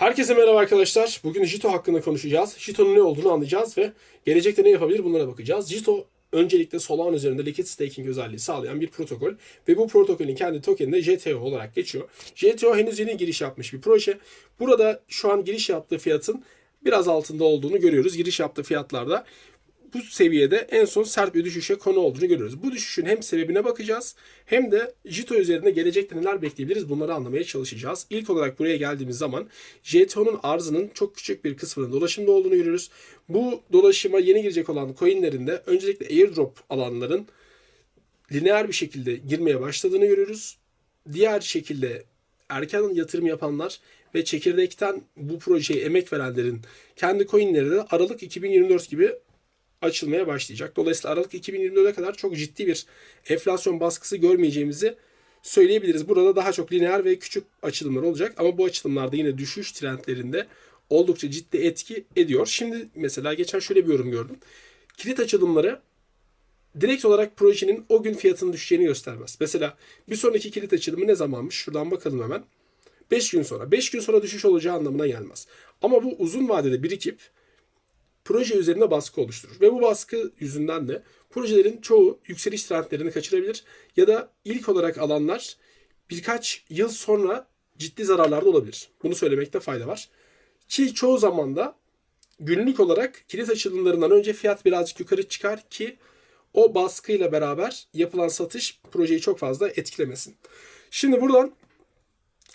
Herkese merhaba arkadaşlar. Bugün Jito hakkında konuşacağız. Jito'nun ne olduğunu anlayacağız ve gelecekte ne yapabilir bunlara bakacağız. Jito öncelikle Solana üzerinde liquid staking özelliği sağlayan bir protokol ve bu protokolün kendi tokeni de JTO olarak geçiyor. JTO henüz yeni giriş yapmış bir proje. Burada şu an giriş yaptığı fiyatın biraz altında olduğunu görüyoruz. Giriş yaptığı fiyatlarda bu seviyede en son sert bir düşüşe konu olduğunu görüyoruz. Bu düşüşün hem sebebine bakacağız hem de JITO üzerinde gelecekte neler bekleyebiliriz bunları anlamaya çalışacağız. İlk olarak buraya geldiğimiz zaman JTO'nun arzının çok küçük bir kısmının dolaşımda olduğunu görüyoruz. Bu dolaşıma yeni girecek olan coinlerinde öncelikle airdrop alanların lineer bir şekilde girmeye başladığını görüyoruz. Diğer şekilde erken yatırım yapanlar ve çekirdekten bu projeye emek verenlerin kendi coinleri de Aralık 2024 gibi açılmaya başlayacak. Dolayısıyla Aralık 2024'e kadar çok ciddi bir enflasyon baskısı görmeyeceğimizi söyleyebiliriz. Burada daha çok lineer ve küçük açılımlar olacak ama bu açılımlarda yine düşüş trendlerinde oldukça ciddi etki ediyor. Şimdi mesela geçen şöyle bir yorum gördüm. Kilit açılımları direkt olarak projenin o gün fiyatının düşeceğini göstermez. Mesela bir sonraki kilit açılımı ne zamanmış? Şuradan bakalım hemen. 5 gün sonra. 5 gün sonra düşüş olacağı anlamına gelmez. Ama bu uzun vadede birikip proje üzerine baskı oluşturur. Ve bu baskı yüzünden de projelerin çoğu yükseliş trendlerini kaçırabilir ya da ilk olarak alanlar birkaç yıl sonra ciddi zararlarda olabilir. Bunu söylemekte fayda var. Ki çoğu zaman da günlük olarak kilit açılımlarından önce fiyat birazcık yukarı çıkar ki o baskıyla beraber yapılan satış projeyi çok fazla etkilemesin. Şimdi buradan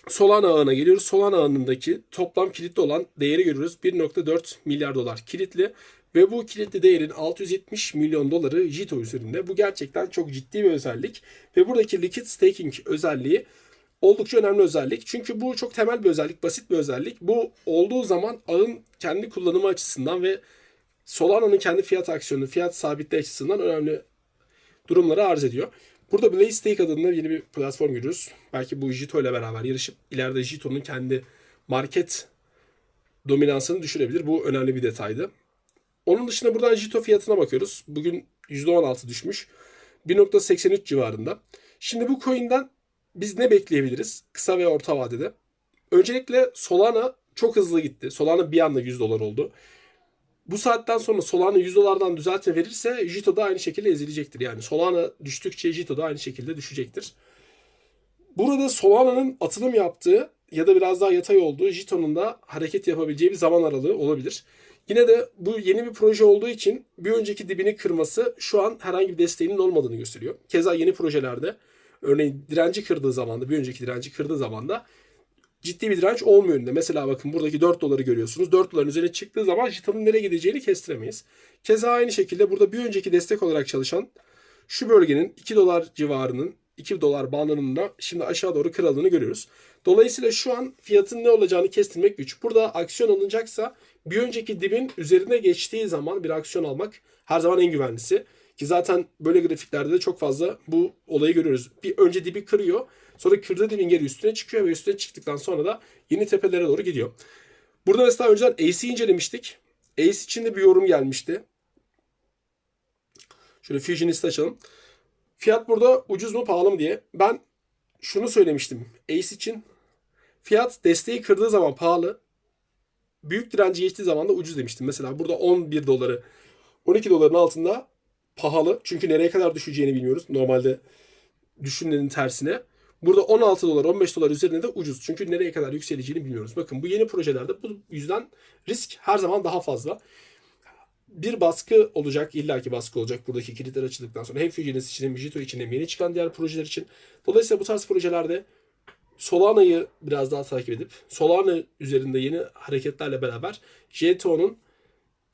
Solana ağına geliyoruz. Solana ağındaki toplam kilitli olan değeri görüyoruz. 1.4 milyar dolar kilitli ve bu kilitli değerin 670 milyon doları JITO üzerinde. Bu gerçekten çok ciddi bir özellik ve buradaki liquid staking özelliği oldukça önemli özellik. Çünkü bu çok temel bir özellik, basit bir özellik. Bu olduğu zaman ağın kendi kullanımı açısından ve Solana'nın kendi fiyat aksiyonu, fiyat sabitliği açısından önemli durumları arz ediyor. Burada Blaze Stake adında yeni bir platform görüyoruz. Belki bu Jito ile beraber yarışıp ileride Jito'nun kendi market dominansını düşürebilir. Bu önemli bir detaydı. Onun dışında buradan Jito fiyatına bakıyoruz. Bugün %16 düşmüş. 1.83 civarında. Şimdi bu coin'den biz ne bekleyebiliriz kısa ve orta vadede? Öncelikle Solana çok hızlı gitti. Solana bir anda 100 dolar oldu. Bu saatten sonra Solana 100 dolardan düzeltme verirse Jito da aynı şekilde ezilecektir. Yani Solana düştükçe Jito da aynı şekilde düşecektir. Burada Solana'nın atılım yaptığı ya da biraz daha yatay olduğu Jito'nun da hareket yapabileceği bir zaman aralığı olabilir. Yine de bu yeni bir proje olduğu için bir önceki dibini kırması şu an herhangi bir desteğinin olmadığını gösteriyor. Keza yeni projelerde örneğin direnci kırdığı zamanda, bir önceki direnci kırdığı zamanda ciddi bir direnç olmuyor önünde. Mesela bakın buradaki 4 doları görüyorsunuz. 4 doların üzerine çıktığı zaman JITA'nın nereye gideceğini kestiremeyiz. Keza aynı şekilde burada bir önceki destek olarak çalışan şu bölgenin 2 dolar civarının 2 dolar bandının da şimdi aşağı doğru kırıldığını görüyoruz. Dolayısıyla şu an fiyatın ne olacağını kestirmek güç. Burada aksiyon alınacaksa bir önceki dibin üzerine geçtiği zaman bir aksiyon almak her zaman en güvenlisi. Ki zaten böyle grafiklerde de çok fazla bu olayı görüyoruz. Bir önce dibi kırıyor. Sonra kırdığı dibin geri üstüne çıkıyor ve üstüne çıktıktan sonra da yeni tepelere doğru gidiyor. Burada mesela önceden AC'i incelemiştik. ACE için de bir yorum gelmişti. Şöyle Fusionist'i açalım. Fiyat burada ucuz mu pahalı mı diye. Ben şunu söylemiştim. ACE için fiyat desteği kırdığı zaman pahalı. Büyük direnci geçtiği zaman da ucuz demiştim. Mesela burada 11 doları 12 doların altında pahalı. Çünkü nereye kadar düşeceğini bilmiyoruz. Normalde düşünenin tersine. Burada 16 dolar 15 dolar üzerinde de ucuz. Çünkü nereye kadar yükseleceğini bilmiyoruz. Bakın bu yeni projelerde bu yüzden risk her zaman daha fazla. Bir baskı olacak, illaki baskı olacak buradaki kilitler açıldıktan sonra. Hem Fusionist için hem Jito için hem yeni çıkan diğer projeler için. Dolayısıyla bu tarz projelerde Solana'yı biraz daha takip edip Solana üzerinde yeni hareketlerle beraber JTO'nun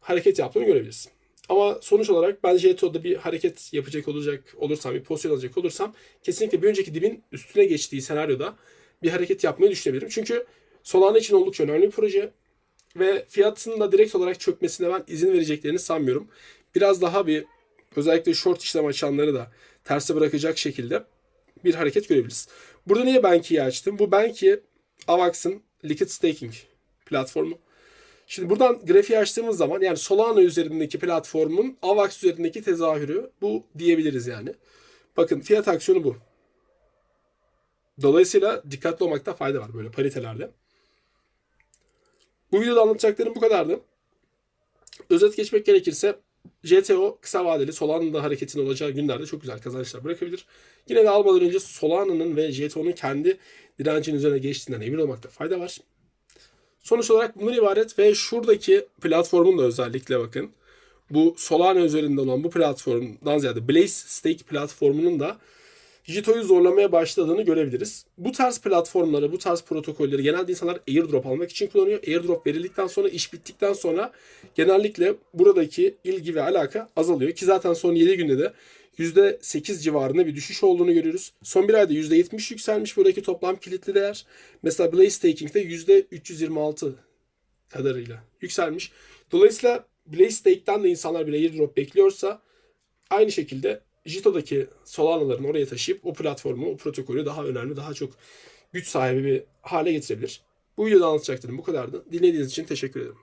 hareket yaptığını görebiliriz. Ama sonuç olarak ben JTO'da bir hareket yapacak olacak olursam, bir pozisyon alacak olursam kesinlikle bir önceki dibin üstüne geçtiği senaryoda bir hareket yapmayı düşünebilirim. Çünkü Solana için oldukça önemli bir proje ve fiyatının da direkt olarak çökmesine ben izin vereceklerini sanmıyorum. Biraz daha bir özellikle short işlem açanları da terse bırakacak şekilde bir hareket görebiliriz. Burada niye Banki'yi açtım? Bu Banki Avax'ın liquid staking platformu. Şimdi buradan grafiği açtığımız zaman yani Solana üzerindeki platformun AVAX üzerindeki tezahürü bu diyebiliriz yani. Bakın fiyat aksiyonu bu. Dolayısıyla dikkatli olmakta fayda var böyle paritelerde. Bu videoda anlatacaklarım bu kadardı. Özet geçmek gerekirse GTO kısa vadeli Solana'da hareketin olacağı günlerde çok güzel kazançlar bırakabilir. Yine de almadan önce Solana'nın ve GTO'nun kendi direncin üzerine geçtiğinden emin olmakta fayda var. Sonuç olarak bundan ibaret ve şuradaki platformun da özellikle bakın. Bu Solana üzerinde olan bu platformdan ziyade Blaze Stake platformunun da Jito'yu zorlamaya başladığını görebiliriz. Bu tarz platformları, bu tarz protokolleri genelde insanlar airdrop almak için kullanıyor. Airdrop verildikten sonra, iş bittikten sonra genellikle buradaki ilgi ve alaka azalıyor. Ki zaten son 7 günde de %8 civarında bir düşüş olduğunu görüyoruz. Son bir ayda %70 yükselmiş buradaki toplam kilitli değer. Mesela Blaze Staking'de %326 kadarıyla yükselmiş. Dolayısıyla Blaze Stake'den de insanlar bir airdrop bekliyorsa aynı şekilde Jito'daki Solana'ların oraya taşıyıp o platformu, o protokolü daha önemli, daha çok güç sahibi bir hale getirebilir. Bu videoda anlatacaklarım bu kadardı. Dinlediğiniz için teşekkür ederim.